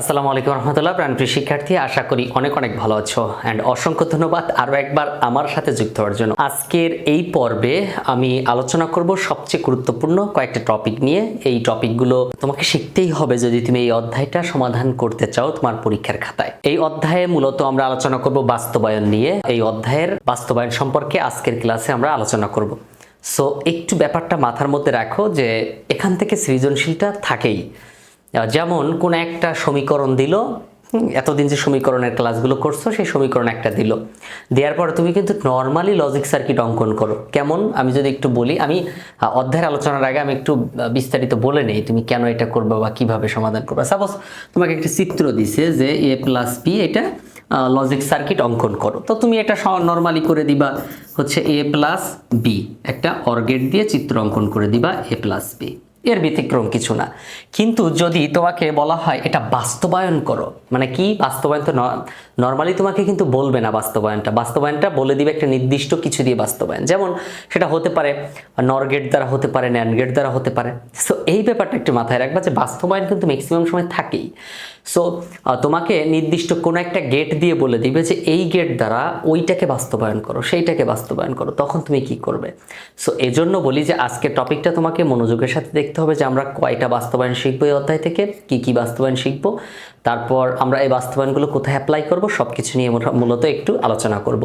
আসসালামু আলাইকুম রহমতুল্লাহ প্রাণপ্রিয় শিক্ষার্থী, আশা করি অনেক অনেক ভালো আছো। অ্যান্ড অসংখ্য ধন্যবাদ আরও একবার আমার সাথে যুক্ত হওয়ার জন্য। আজকের এই পর্বে আমি আলোচনা করব সবচেয়ে গুরুত্বপূর্ণ কয়েকটা টপিক নিয়ে। এই টপিকগুলো তোমাকে শিখতেই হবে যদি তুমি এই অধ্যায়টা সমাধান করতে চাও তোমার পরীক্ষার খাতায়। এই অধ্যায়ে মূলত আমরা আলোচনা করব বাস্তবায়ন নিয়ে। এই অধ্যায়ের বাস্তবায়ন সম্পর্কে আজকের ক্লাসে আমরা আলোচনা করব। সো একটু ব্যাপারটা মাথার মধ্যে রাখো যে এখান থেকে সৃজনশীলটা থাকেই। যেমন কোন একটা সমীকরণ দিল, এতদিন যে সমীকরণের ক্লাসগুলো করছ, সেই সমীকরণ একটা দিল। দেওয়ার পর তুমি কিন্তু নর্মালি লজিক সার্কিট অঙ্কন করো। কেমন? আমি যদি একটু বলি, আমি অধ্যায়ের আলোচনার আগে আমি একটু বিস্তারিত বলে নেই তুমি কেন এটা করবে বা কীভাবে সমাধান করবে। সাপোজ তোমাকে একটা চিত্র দিছে যে এ প্লাস বি এটা লজিক সার্কিট অঙ্কন করো। তো তুমি এটা নর্মালি করে দিবা হচ্ছে এ প্লাস বি একটা অর্গেট দিয়ে চিত্র অঙ্কন করে দিবা এ প্লাস বি এর ব্যতিক্রম কিছু না। কিন্তু যদি তোমাকে বলা হয়, এটা বাস্তবায়ন করো মানে কি বাস্তবায়ন তো নর্মালি তোমাকে কিন্তু বলবে না বাস্তবায়নটা। বাস্তবায়নটা বলে দিবে একটা নির্দিষ্ট কিছু দিয়ে বাস্তবায়ন। যেমন সেটা হতে পারে নরগেট দ্বারা হতে পারে ন্যান গেট দ্বারা হতে পারে। সো এই ব্যাপারটা একটু মাথায় রাখবা যে বাস্তবায়ন কিন্তু ম্যাক্সিমাম সময় থাকেই। সো তোমাকে নির্দিষ্ট কোনো একটা গেট দিয়ে বলে দিবে যে এই গেট দ্বারা ওইটাকে বাস্তবায়ন করো, সেইটাকে বাস্তবায়ন করো, তখন তুমি কি করবে? সো এজন্য বলি যে আজকের টপিকটা তোমাকে মনোযোগের সাথে দেখতে হবে যে আমরা কয়টা বাস্তবায়ন শিখব এই অধ্যায় থেকে, কি কি বাস্তবায়ন শিখব, তারপর আমরা এই বাস্তবায়নগুলো কোথায় অ্যাপ্লাই করব সব কিছু নিয়ে মূলত একটু আলোচনা করব।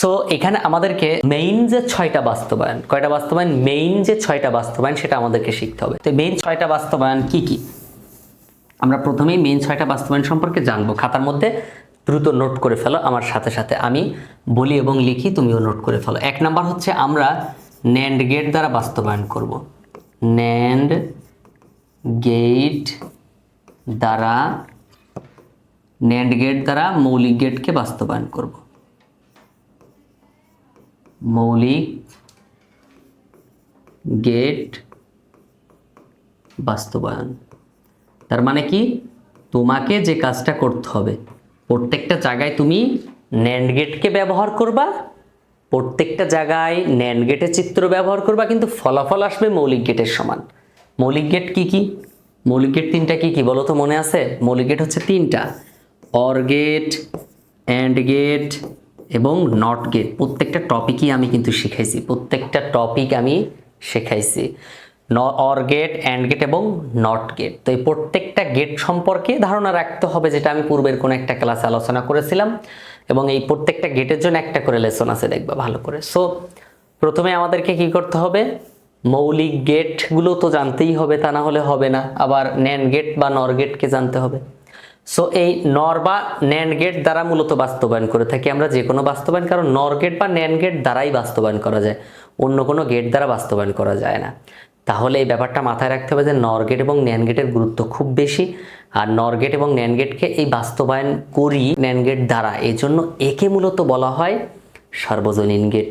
সো এখানে আমাদেরকে মেইন যে ছয়টা বাস্তবায়ন, কয়টা বাস্তবায়ন? মেইন যে ছয়টা বাস্তবায়ন সেটা আমাদেরকে শিখতে হবে। তো মেইন ছয়টা বাস্তবায়ন কি কি? আমরা প্রথমেই মেইন ছয়টা বাস্তবায়ন সম্পর্কে জানব। খাতার মধ্যে দ্রুত নোট করে ফেলো। আমার সাথে সাথে আমি বলি এবং লিখি, তুমিও নোট করে ফেলো। এক নাম্বার হচ্ছে আমরা ন্যান্ড গেট দ্বারা বাস্তবায়ন করব। ন্যান্ড গেট দ্বারা ন্যান্ড গেট দ্বারা মৌলিক গেটকে বাস্তবায়ন করব। মৌলিক গেট বাস্তবায়ন। তার মানে কি? তোমাকে যে কাজটা করতে হবে, প্রত্যেকটা জায়গায় তুমি ন্যান্ড গেটকে ব্যবহার করবা, প্রত্যেকটা জায়গায় ন্যান্ড গেটের চিত্র ব্যবহার করবা, কিন্তু ফলাফল আসবে মৌলিক গেটের সমান। মৌলিক গেট কি কি? মৌলিক গেট তিনটা কি কি বলো তো মনে আছে? মৌলিক গেট হচ্ছে তিনটা। অর গেট অ্যান্ড গেট এবং নট গেট প্রত্যেকটা টপিকই আমি কিন্তু শিখাইছি, প্রত্যেকটা টপিক আমি শেখাইছি। অর গেট অ্যান্ড গেট এবং নট গেট। তো এই প্রত্যেকটা গেট সম্পর্কে ধারণা রাখতে হবে, যেটা আমি পূর্বের কোনো একটা ক্লাসে আলোচনা করেছিলাম। এবং এই প্রত্যেকটা গেটের জন্য একটা করে লেসন আছে, দেখবা ভালো করে। সো প্রথমে আমাদেরকে কি করতে হবে? মৌলিক গেটগুলো তো জানতেই হবে, তা না হলে হবে না। আবার ন্যান গেট বা নর গেটকে জানতে হবে। সো এই নর বা ন্যান্ড গেট দ্বারা মূলত বাস্তবায়ন করে থাকি আমরা। যে কোনো বাস্তবায়ন, কারণ নর গেট বা ন্যান্ড গেট দ্বারাই বাস্তবায়ন করা যায়। অন্য কোনো গেট দ্বারা বাস্তবায়ন করা যায় না। তাহলে এই ব্যাপারটা মাথায় রাখতে হবে যে নরগেট এবং ন্যান গেটের গুরুত্ব খুব বেশি। আর নরগেট এবং ন্যান গেটকে এই বাস্তবায়ন করি ন্যান গেট দ্বারা। এই জন্য একে মূলত বলা হয় সার্বজনীন গেট।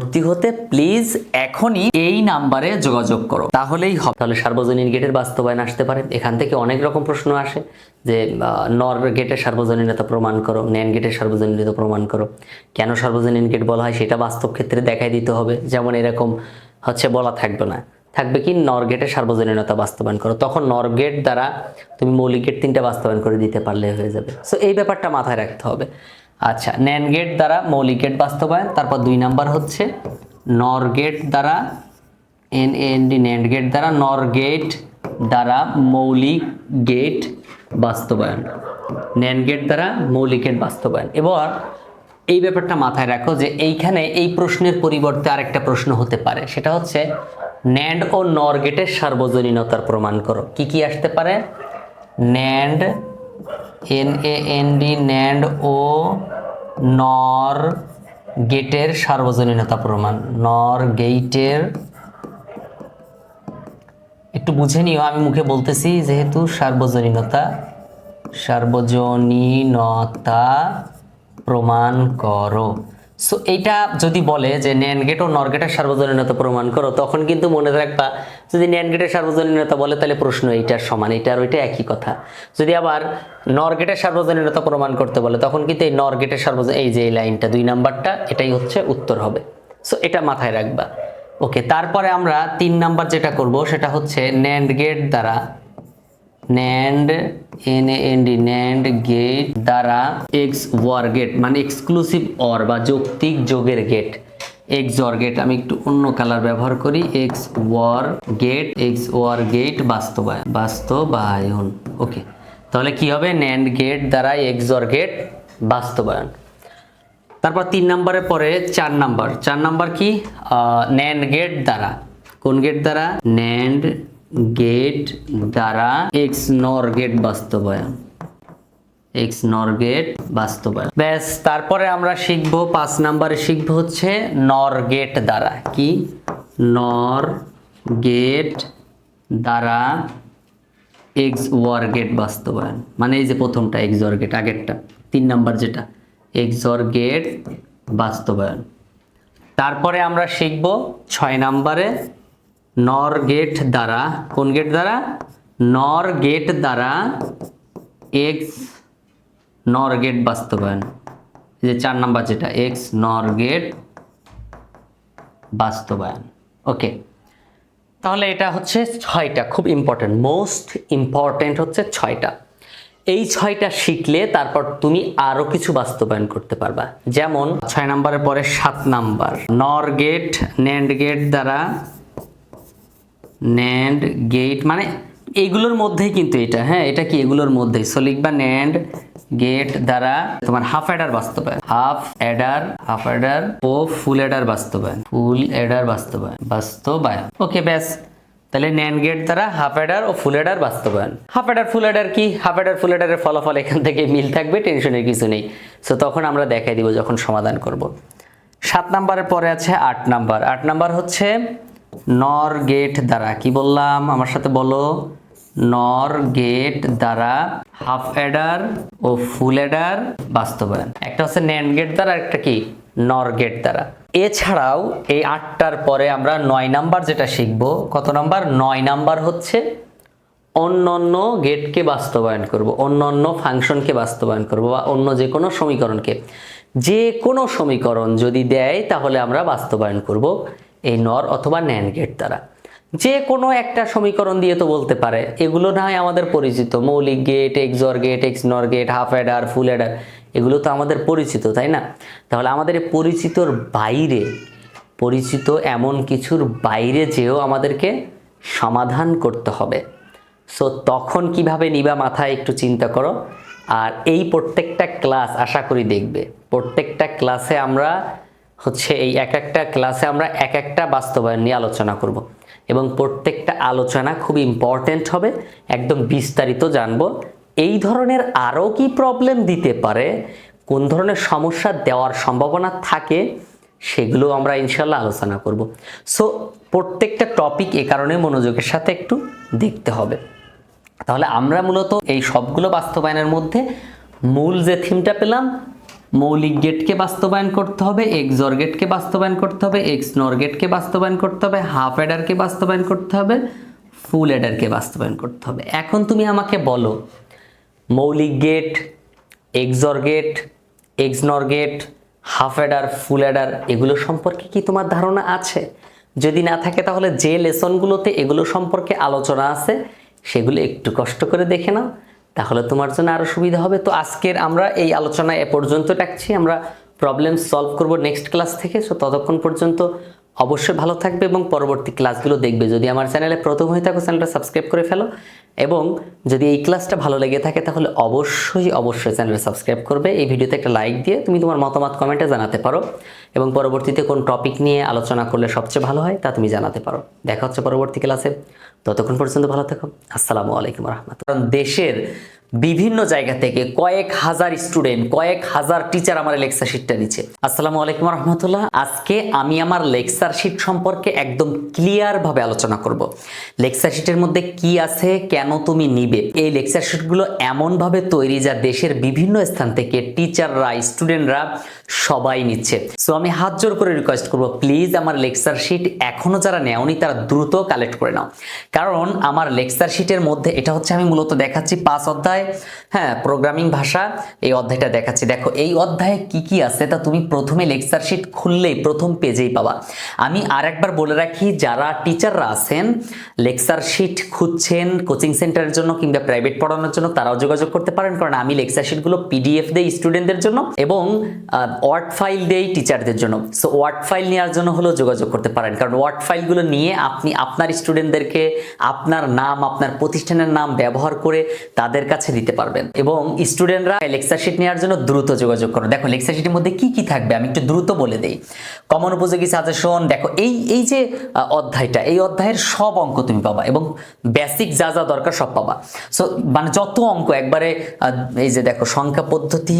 ভর্তি হতে প্লিজ এখনই এই নাম্বারে যোগাযোগ করো। তাহলেই হবে। তাহলে সার্বজনীন গেটের বাস্তবায়ন আসতে পারে। এখান থেকে অনেক রকম প্রশ্ন আসে যে নর গেটের সার্বজনীনতা প্রমাণ করো ন্যান গেটের সার্বজনীনতা প্রমাণ করো। কেন সার্বজনীন গেট বলা হয়? সেটা বাস্তব ক্ষেত্রে দেখাই দিতে হবে। যেমন এরকম হচ্ছে বলা থাকবে না। থাকবে কি? নর গেটের সার্বজনীনতা বাস্তবায়ন করো। তখন নর গেট দ্বারা তুমি মৌলিক গেট তিনটা বাস্তবায়ন করে দিতে পারলে হয়ে যাবে। সো এই ব্যাপারটা মাথায় রাখতে হবে। আচ্ছা ন্যান গেট দ্বারা মৌলিক গেট বাস্তবায়ন, তারপর দুই নাম্বার হচ্ছে নর গেট দ্বারা N N D NAND gate দ্বারা নর গেট দ্বারা মৌলিক গেট বাস্তবায়ন। ন্যান্ড গেট দ্বারা মৌলিক গেট বাস্তবায়ন। এবার এই ব্যাপারটা মাথায় রাখো যে এইখানে এই প্রশ্নের পরিবর্তে আরেকটা প্রশ্ন হতে পারে। সেটা হচ্ছে ন্যান্ড ও নর গেটের সার্বজনীনতার প্রমাণ করো। কি কি আসতে পারে? NAND N A N D NAND O NOR গেটের সার্বজনীনতা প্রমাণ। নর গেইটের একটু বুঝে নিও, আমি মুখে বলতেছি যেহেতু সার্বজনীনতা। সার্বজনীনতা প্রমাণ করো। সো এইটা যদি বলে যে ন্যান গেট ও নর গেটের সার্বজনীনতা প্রমাণ করো, তখন কিন্তু মনে রাখবা, যদি ন্যান গেটের সার্বজনীনতা বলে, তাহলে প্রশ্ন এইটার সমান এটা আর ওইটা একই কথা। যদি আবার নর গেটের সার্বজনীনতা প্রমাণ করতে বলে, তখন কিন্তু এই নর গেটের সার্বজন এই যে এই লাইনটা, দুই নাম্বারটা, এটাই হচ্ছে উত্তর হবে। সো এটা মাথায় রাখবা। ওকে তারপরে আমরা তিন নাম্বার যেটা করব, সেটা হচ্ছে ন্যান্ড গেট দ্বারা NAND N N D NAND gate দ্বারা এক্স ওয়ার গেট মানে এক্সক্লুসিভ অর বা যৌক্তিক যোগের গেট এক্স ওয়ার গেট আমি একটু অন্য কালার ব্যবহার করি। X OR gate X OR gate বাস্তবায়ন। বাস্তবায়ন। ওকে তাহলে কি হবে? ন্যান্ড গেট দ্বারা এক্স ওয়ার গেট বাস্তবায়ন। তারপর তিন নম্বরের পরে চার নাম্বার। চার নাম্বার কি? ন্যান্ড গেট দ্বারা। কোন গেট দ্বারা? ন্যান্ড গেট দ্বারা এক্স নর গেট বাস্তবায়ন। এক্স নর গেট বাস্তবায়ন। ব্যাস, তারপরে আমরা শিখব, পাঁচ নাম্বারে শিখব হচ্ছে নর গেট দ্বারা। কি? নর গেট দ্বারা এক্স ওয়ার গেট বাস্তবায়ন। মানে এই যে প্রথমটা এক্স ওয়ার গেট আগেরটা, তিন নাম্বার যেটা এক্স ওয়ার গেট বাস্তবায়ন। তারপরে আমরা শিখব ছয় নাম্বারে নর গেট দ্বারা, কোন গেট দ্বারা? নর গেট দ্বারা এক্স নর গেট বাস্তবায়ন। যে চার নাম্বার যেটা এক্স নর গেট বাস্তবায়ন। ওকে তাহলে এটা হচ্ছে ছয়টা, খুব ইম্পর্টেন্ট মোস্ট ইম্পর্টেন্ট হচ্ছে ছয়টা। এই ছয়টা শিখলে তারপর তুমি আরও কিছু বাস্তবায়ন করতে পারবা। যেমন, ছয় নম্বরের পরে সাত number, NOR gate NAND gate দ্বারা ন্যান্ড গেট মানে এইগুলোর মধ্যেই কিন্তু এটা। হ্যাঁ এটা কি? এগুলোর মধ্যেই। সো লিখবা ন্যান্ড গেট দ্বারা তোমার হাফ অ্যাডার বাস্তবায়ন। হাফ অ্যাডার হাফ অ্যাডার ও ফুল অ্যাডার বাস্তবায়ন। ফুল অ্যাডার বাস্তবায়ন। বাস্তবায়ন। ওকে ব্যাস। তাহলে ন্যান গেট দ্বারা হাফ অ্যাডার ও ফুল অ্যাডার বাস্তবায়ন। হাফ অ্যাডার ফুল অ্যাডার কি? হাফ অ্যাডার ফুল অ্যাডারের ফলাফল এখান থেকে মিল থাকবে টেনশনের কিছু নেই। সো তখন আমরা দেখাই দিব, যখন সমাধান করব। সাত নাম্বারের পরে আছে আট নাম্বার আট নাম্বার হচ্ছে নর গেট দ্বারা, কি বললাম? আমার সাথে বলো। নর গেট দ্বারা হাফ অ্যাডার ও ফুল অ্যাডার বাস্তবায়ন। একটা হচ্ছে ন্যান্ড গেট দ্বারা একটা কি? নর গেট দ্বারা। এছাড়াও এই আটটার পরে আমরা নয় নাম্বার যেটা শিখব, কত নাম্বার? নয় নাম্বার হচ্ছে অন্য অন্য গেটকে বাস্তবায়ন করব অন্য অন্য ফাংশনকে বাস্তবায়ন করব বা অন্য যে কোনো সমীকরণকে। যে কোনো সমীকরণ যদি দেয়, তাহলে আমরা বাস্তবায়ন করব। এই নর অথবা ন্যান গেট দ্বারা। যে কোনো একটা সমীকরণ দিয়ে তো বলতে পারে। এগুলো না হয় আমাদের পরিচিত। মৌলিক gate, XOR gate X NOR gate, half adder, full adder, এগুলো তো আমাদের পরিচিত, তাই না? তাহলে আমাদের পরিচিতর বাইরে, পরিচিত এমন কিছুর বাইরে যেও আমাদেরকে সমাধান করতে হবে। সো তখন কীভাবে নিবা মাথায় একটু চিন্তা করো। আর এই প্রত্যেকটা ক্লাস, আশা করি দেখবে, প্রত্যেকটা ক্লাসে আমরা হচ্ছে এই এক একটা ক্লাসে আমরা এক একটা বাস্তবায়ন নিয়ে আলোচনা করব। এবং প্রত্যেকটা আলোচনা খুব ইম্পর্ট্যান্ট হবে। একদম বিস্তারিত জানব। এই ধরনের আরও কি প্রবলেম দিতে পারে? কোন ধরনের সমস্যা দেওয়ার সম্ভাবনা থাকে? সেগুলো আমরা ইনশাল্লাহ আলোচনা করব। সো প্রত্যেকটা টপিক এ কারণে মনোযোগের সাথে একটু দেখতে হবে। তাহলে আমরা মূলত এই সবগুলো বাস্তবায়নের মধ্যে মূল যে থিমটা পেলাম মৌলিক গেটকে বাস্তবায়ন করতে হবে এক্সর গেটকে বাস্তবায়ন করতে হবে এক্স গেটকে বাস্তবায়ন করতে হবে হাফ অ্যাডারকে বাস্তবায়ন করতে হবে ফুল অ্যাডারকে বাস্তবায়ন করতে হবে। এখন তুমি আমাকে বলো, মৌলিক gate XOR gate XNOR gate half adder full adder এগুলো সম্পর্কে কি তোমার ধারণা আছে? যদি না থাকে তাহলে যে লেসনগুলোতে এগুলো সম্পর্কে আলোচনা আছে, সেগুলো একটু কষ্ট করে দেখে নাও। তাহলে তোমার জন্য আরও সুবিধা হবে। তো আজকের আমরা এই আলোচনা এ পর্যন্ত রাখছি। আমরা প্রবলেম সলভ করব নেক্সট ক্লাস থেকে। সো ততক্ষণ পর্যন্ত অবশ্যই ভালো থাকবে এবং পরবর্তী ক্লাসগুলো দেখবে। যদি আমার চ্যানেলে প্রথম হয়ে থাকো, চ্যানেলটা সাবস্ক্রাইব করে ফেলো এবং যদি এই ক্লাসটা ভালো লেগে থাকে, তাহলে অবশ্যই অবশ্যই চ্যানেলটা সাবস্ক্রাইব করবে। এই ভিডিওতে একটা লাইক দিয়ে তুমি তোমার মতামত কমেন্টে জানাতে পারো এবং পরবর্তীতে কোন টপিক নিয়ে আলোচনা করলে সবচেয়ে ভালো হয় তা তুমি জানাতে পারো। দেখা হচ্ছে পরবর্তী ক্লাসে। ততক্ষণ পর্যন্ত ভালো থাকো। আসসালামু আলাইকুম রহমতুল্লাহ। কারণ দেশের বিভিন্ন জায়গা থেকে কয়েক হাজার স্টুডেন্ট কয়েক হাজার টিচার আমার লেকচার শিটটা দিচ্ছে। আসসালামু আলাইকুম রহমতুল্লাহ। আজকে আমি আমার লেকচার শিট সম্পর্কে একদম ক্লিয়ার ভাবে আলোচনা করব। লেকচার শিটের মধ্যে কি আছে, কেন তুমি নিবে? এই লেকচার শিটগুলো এমনভাবে তৈরি যা দেশের বিভিন্ন স্থান থেকে টিচাররা স্টুডেন্টরা সবাই নিচ্ছে। সো আমি হাত জোর করে রিকোয়েস্ট করব প্লিজ আমার লেকচার শিট এখনও যারা নেওনি, তারা দ্রুত কালেক্ট করে নাও। কারণ আমার লেকচার শিটের মধ্যে, এটা হচ্ছে আমি মূলত দেখাচ্ছি পাঁচ অধ্যায় হ্যাঁ প্রোগ্রামিং ভাষা, এই অধ্যায়টা দেখাচ্ছি। দেখো, এই অধ্যায়ে কি কি আছে, তা তুমি প্রথমে লেকচার শিট খুললেই প্রথম পেজেই পাবা। আমি আর একবার বলে রাখি, যারা টিচাররা আছেন লেকচার শিট খুঁজছেন কোচিং সেন্টারের জন্য কিংবা প্রাইভেট পড়ানোর জন্য, তারাও যোগাযোগ করতে পারেন। কারণ আমি লেকচার শিটগুলো পিডিএফ দেই স্টুডেন্টদের জন্য এবং ওয়ার্ড ফাইল দেই টিচারদের জন্য। সো ওয়ার্ড ফাইল নেওয়ার জন্য হলেও যোগাযোগ করতে পারেন। কারণ ওয়ার্ড ফাইলগুলো নিয়ে আপনি আপনার স্টুডেন্টদেরকে আপনার নাম, আপনার প্রতিষ্ঠানের নাম ব্যবহার করে তাদের কাছে দিতে পারবেন। এবং স্টুডেন্টরা লেকচার শিট নেওয়ার জন্য দ্রুত যোগাযোগ করো দেখো, লেকচার শিটের মধ্যে কি কি থাকবে? আমি একটু দ্রুত বলে দেই। কমন উপযোগী সাজেশন দেখো, এই এই যে অধ্যায়টা, এই অধ্যায়ের সব অঙ্ক তুমি পাবা এবং বেসিক যা যা দরকার সব পাবা। সো মানে যত অঙ্ক, একবারে এই যে দেখো, সংখ্যা পদ্ধতি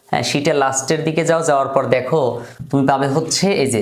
হ্যাঁ শীটের লাস্টের দিকে যাও যাওয়ার পর দেখো তুমি পাবে হচ্ছে এই যে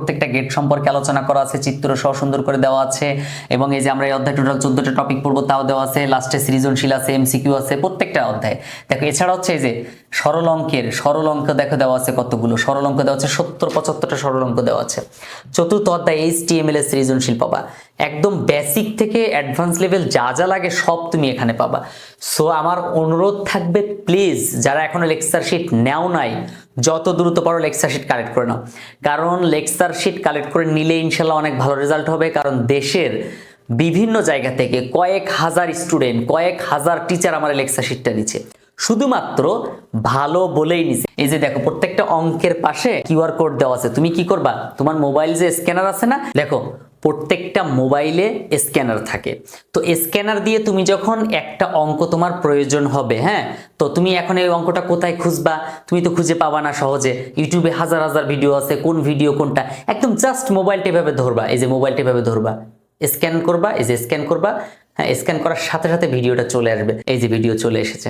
প্রত্যেকটা গেট সম্পর্কে আলোচনা করা আছে, চিত্র সহ সুন্দর করে দেওয়া আছে এবং এই যে আমরা এই অধ্যায় টোটাল চোদ্দটা টপিক পড়ব, তাও দেওয়া আছে লাস্টে সৃজনশীল আছে এমসিকিউ আছে, প্রত্যেকটা অধ্যায়। দেখো, এছাড়া হচ্ছে এই যে সরল অঙ্কের সরল অঙ্ক দেখো দেওয়া আছে কতগুলো? সরল অঙ্ক দেওয়া আছে সত্তর, পঁচাত্তরটা সরল অঙ্ক দেওয়া আছে। চতুর্থ অধ্যায় এইচ টি এম এল সৃজনশীল পাবা। একদম বেসিক থেকে অ্যাডভান্স লেভেল যা যা লাগে সব তুমি এখানে পাবা। সো আমার অনুরোধ থাকবে প্লিজ যারা এখনও লেকচার শিট নেও নাই, যত দ্রুত পারো লেকচার শিট কালেক্ট করে নাও। কারণ লেকচার শিট কালেক্ট করে নিলে ইনশাল্লাহ অনেক ভালো রেজাল্ট হবে, কারণ দেশের বিভিন্ন জায়গা থেকে কয়েক হাজার স্টুডেন্ট কয়েক হাজার টিচার আমার লেকচার শিটটা নিচ্ছে শুধুমাত্র ভালো বলেই নিছে। এই যে দেখো, প্রত্যেকটা অঙ্কের পাশে কিউআর কোড দেওয়া আছে। তুমি কি করবা? তোমার মোবাইল যে স্ক্যানার আছে না, দেখো, প্রত্যেকটা মোবাইলে স্ক্যানার থাকে। তো স্ক্যানার দিয়ে তুমি যখন একটা অঙ্ক তোমার প্রয়োজন হবে হ্যাঁ তো তুমি এখন এই অঙ্কটা কোথায় খুঁজবা? তুমি তো খুঁজে পাবা না সহজে। ইউটিউবে হাজার হাজার ভিডিও আছে, কোন ভিডিও কোনটা? একদম জাস্ট মোবাইলটা এভাবে ধরবা, এই যে মোবাইলটা এভাবে ধরবা। স্ক্যান করবা, এই যে স্ক্যান করবা হ্যাঁ স্ক্যান করার সাথে সাথে ভিডিওটা চলে আসবে। এই যে ভিডিও চলে এসেছে।